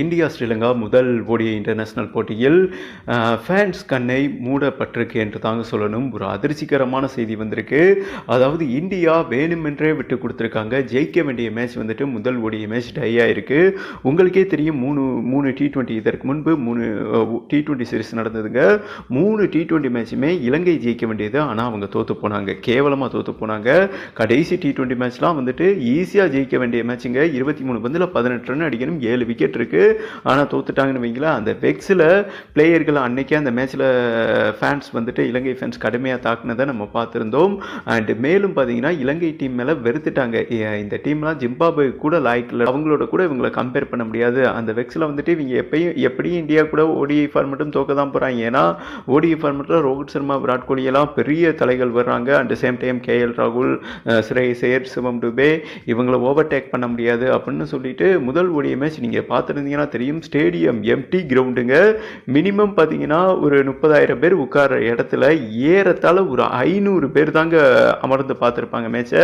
India Sri Lanka முதல் ஓடிய international போட்டியில் ஃபேன்ஸ் கண்ணை மூடப்பட்டிருக்கு என்று தாங்க சொல்லணும். ஒரு அதிர்ச்சிகரமான செய்தி வந்திருக்கு. அதாவது இந்தியா வேணுமென்றே விட்டு கொடுத்துருக்காங்க. ஜெயிக்க வேண்டிய மேட்ச் வந்துட்டு முதல் ஓடிய மேட்ச் டை ஆகிருக்கு உங்களுக்கே தெரியும் மூணு மூணு டி டுவெண்ட்டி இதற்கு முன்பு மூணு டி டுவெண்ட்டி சீரிஸ் நடந்ததுங்க. மூணு டி டுவெண்ட்டி மேட்சுமே இலங்கை ஜெயிக்க வேண்டியது. ஆனால் அவங்க தோற்று போனாங்க. கேவலமாக தோற்று போனாங்க. கடைசி டி டுவெண்ட்டி மேட்ச்லாம் வந்துட்டு ஈஸியாக ஜெயிக்க வேண்டிய மேட்சுங்க இருபத்தி மூணு பந்தில் பதினெட்டு ரன் அடிக்கணும் ஏழு விக்கெட் இருக்குது இருக்கு. ஆனால் தோத்துட்டாங்கன்னு வைங்களா அந்த வெக்ஸில் பிளேயர்கள் அன்னைக்கே அந்த மேட்ச்சில் ஃபேன்ஸ் வந்துட்டு இலங்கை ஃபேன்ஸ் கடுமையாக தாக்குனதை நம்ம பார்த்துருந்தோம். அண்ட் மேலும் பார்த்தீங்கன்னா இலங்கை டீம் மேலே வெறுத்துட்டாங்க. இந்த டீம்லாம் ஜிம்பாபே கூட லாய்க்கில் அவங்களோட கூட இவங்களை கம்பேர் பண்ண முடியாது. அந்த வெக்ஸில் வந்துட்டு இவங்க எப்பயும் எப்படியும் இந்தியா கூட ஓடிஐ ஃபார்மெட்டும் தோக்க தான் போகிறாங்க ஏன்னா ஓடிஐ ஃபார்மெட்டில் ரோஹித் சர்மா விராட் கோலி எல்லாம் பெரிய தலைகள் வர்றாங்க. அட் சேம் டைம் கேஎல் ராகுல் சிறை சேர் சிவம் டுபே இவங்களை ஓவர்டேக் பண்ண முடியாது அப்படின்னு சொல்லிட்டு முதல் ஓடிய மேட்ச் நீங்கள் இருந்தீங்கன்னா தெரியும். ஸ்டேடியம் எம்டி கிரவுண்டுங்க மினிமம் பார்த்தீங்கன்னா ஒரு முப்பதாயிரம் பேர் உட்கார்ற இடத்துல ஏறத்தால் ஒரு ஐநூறு பேர் தாங்க அமர்ந்து பார்த்துருப்பாங்க மேட்சை.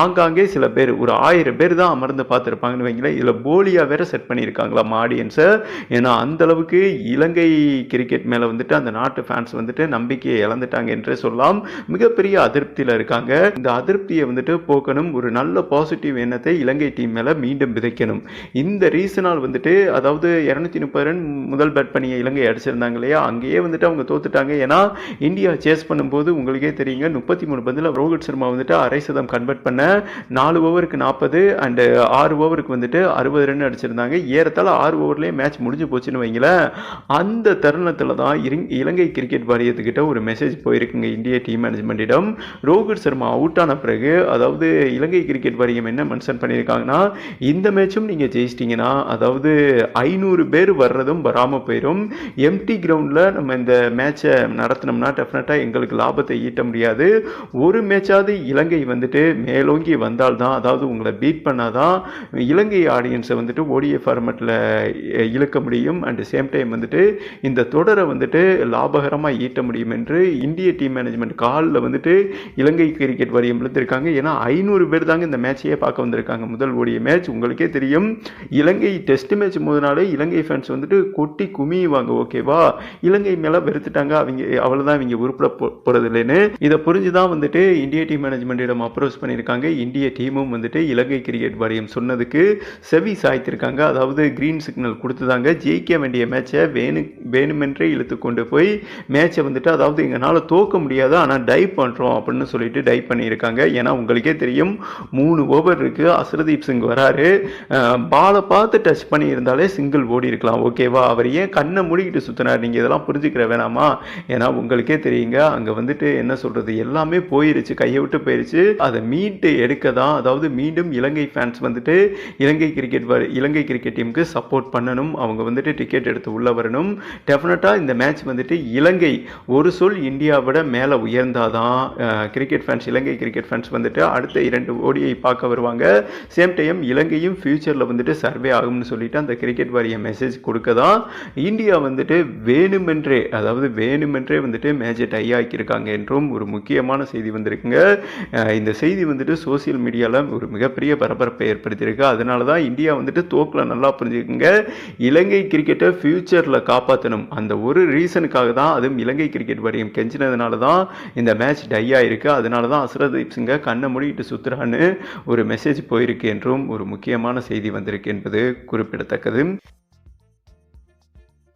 ஆங்காங்கே சில பேர் ஒரு ஆயிரம் பேர் தான் அமர்ந்து பார்த்துருப்பாங்கன்னு வைங்களேன். இதில் போலியாக வேற செட் பண்ணியிருக்காங்களாம் ஆடியன்ஸை ஏன்னா அந்த அளவுக்கு இலங்கை கிரிக்கெட் மேலே வந்துட்டு அந்த நாட்டு ஃபேன்ஸ் வந்துட்டு நம்பிக்கையை இழந்துட்டாங்க என்றே சொல்லலாம். மிகப்பெரிய அதிருப்தியில் இருக்காங்க. இந்த அதிருப்தியை வந்துட்டு போக்கணும். ஒரு நல்ல பாசிட்டிவ் எண்ணத்தை இலங்கை டீம் மேலே மீண்டும் விதைக்கணும். இந்த ரீசனால் வந்துட்டு அதாவது இரநூத்தி முப்பது ரன் முதல் பேட் பண்ணிய இலங்கை அடிச்சிருந்தாங்க இல்லையா? அங்கேயே வந்துட்டு அவங்க தோத்துட்டாங்க. ஏன்னா இந்தியா சேஸ் பண்ணும்போது உங்களுக்கே தெரியுங்க முப்பத்தி மூணு பந்தில் ரோஹித் சர்மா வந்துட்டு அரை சதம் கன்வெர்ட் பண்ண நாலு ஓவருக்கு நாற்பது அண்டு ஆறு ஓவருக்கு வந்துட்டு அறுபது ரன் அடிச்சிருந்தாங்க. ஏறத்தால் ஆறு ஓவர்லேயே மேட்ச் முடிஞ்சு போச்சுன்னு வைங்களேன். அந்த தருணத்தில் தான் இலங்கை கிரிக்கெட் வாரியத்துக்கிட்ட ஒரு மெசேஜ் போயிருக்குங்க இந்திய டீம் மேனேஜ்மெண்ட்டிடம் ரோஹித் சர்மா அவுட் ஆன பிறகு அதாவது இலங்கை கிரிக்கெட் வாரியம் என்ன மென்ஷன் பண்ணியிருக்காங்கன்னா இந்த மேட்சும் நீங்கள் ஜெயிச்சிட்டிங்கன்னா அதாவது ஐநூறு பேர் வர்றதும் வராமல் போயிடும் எம்டி கிரவுண்டில் நம்ம இந்த மேட்சை நடத்தினோம்னா டெஃபினட்டாக எங்களுக்கு லாபத்தை ஈட்ட முடியாது. ஒரு மேட்சாவது இலங்கை வந்துட்டு மேலோங்கி வந்தால்தான் அதாவது உங்களை பீட் பண்ணாதான் இலங்கை ஆடியன்ஸை வந்துட்டு ஓடிஏ ஃபார்மெட்டில் இழுக்க முடியும். அண்ட் சேம் டைம் வந்துட்டு இந்த தொடரை வந்துட்டு லாபகரமாக ஈட்ட முடியும் என்று இந்திய டீம் மேனேஜ்மெண்ட் காலில் வந்துட்டு இலங்கை கிரிக்கெட் வாரியம் இழுத்திருக்காங்க ஏன்னா ஐநூறு பேர் தாங்க இந்த மேட்சையே பார்க்க வந்திருக்காங்க. முதல் ஓடிய மேட்ச் உங்களுக்கே தெரியும். இலங்கை டெஸ்ட் மேட்ச் முதனாலே இலங்கை ஃபேன்ஸ் வந்துட்டு கொட்டி குமியுவாங்க ஓகேவா இலங்கை மேலே வெறுத்துட்டாங்க அவங்க அவ்வளோதான் இவங்க உருப்பிட போகிறது இல்லைன்னு இதை புரிஞ்சு தான் வந்துட்டு இந்திய டீம் மேனேஜ்மெண்ட்டிடம் அப்ரோச் பண்ணியிருக்காங்க. இந்திய டீமும் வந்துட்டு இலங்கை கிரிக்கெட் வாரியம் சொன்னதுக்கு செவி சாய்த்திருக்காங்க. அதாவது கிரீன் சிக்னல் கொடுத்துதாங்க. ஜெயிக்க வேண்டிய மேட்சை வேணு வேணுமென்றே இழுத்து கொண்டு போய் மேட்சை வந்துட்டு அதாவது எங்களால் தோக்க முடியாது ஆனால் டை பண்ணுறோம் அப்படின்னு சொல்லிட்டு டை பண்ணியிருக்காங்க. ஏன்னா உங்களுக்கே தெரியும் மூணு ஓவர் இருக்குது அசரதீப் சிங் வராரு. பாலை பார்த்து டச் பண்ணியிருந்தா இருந்தாலே சிங்கிள் ஓடி இருக்கலாம். ஓகேவா அவர் ஏன் கண்ணை மூடிக்கிட்டு சுற்றினார் நீங்கள் இதெல்லாம் புரிஞ்சுக்கிற வேணாமா? ஏன்னா உங்களுக்கே தெரியுங்க அங்கே வந்துட்டு என்ன சொல்கிறது எல்லாமே போயிருச்சு கையை விட்டு போயிருச்சு. அதை மீட்டு எடுக்க தான் அதாவது மீண்டும் இலங்கை ஃபேன்ஸ் வந்துட்டு இலங்கை கிரிக்கெட் வ இலங்கை கிரிக்கெட் டீமுக்கு சப்போர்ட் பண்ணணும். அவங்க வந்துட்டு டிக்கெட் எடுத்து உள்ளே வரணும். டெஃபினட்டாக இந்த மேட்ச் வந்துட்டு இலங்கை ஒரு சொல் இந்தியாவிட மேலே உயர்ந்தாதான் cricket fans Ilangai cricket fans வந்துட்டு அடுத்த இரண்டு ஓடியை பார்க்க வருவாங்க. சேம் டைம் இலங்கையும் ஃபியூச்சரில் வந்துட்டு சர்வே ஆகும்னு சொல்லிட்டு அந்த அந்த கிரிக்கெட் வாரிய மெசேஜ் கொடுக்க தான் இந்தியா வந்துட்டு வேணுமென்றே அதாவது வேணுமென்றே வந்துட்டு மேட்சை டை ஆக்கியிருக்காங்க என்றும் ஒரு முக்கியமான செய்தி வந்திருக்குங்க. இந்த செய்தி வந்துட்டு சோஷியல் மீடியாவில் ஒரு மிகப்பெரிய பரபரப்பை ஏற்படுத்தியிருக்கு. அதனால தான் இந்தியா வந்துட்டு தோக்கில் நல்லா புரிஞ்சுக்குங்க. இலங்கை கிரிக்கெட்டை ஃப்யூச்சரில் காப்பாற்றணும் அந்த ஒரு ரீசனுக்காக தான் அதுவும் இலங்கை கிரிக்கெட் வாரியம் கெஞ்சினதுனால தான் இந்த மேட்ச் டை ஆயிருக்கு. அதனால தான் அசரதீப் சிங்கை கண்ணை மூடிட்டு சுற்றுறான்னு ஒரு மெசேஜ் போயிருக்கு என்றும் ஒரு முக்கியமான செய்தி வந்திருக்கு என்பது குறிப்பிடத்தக்க década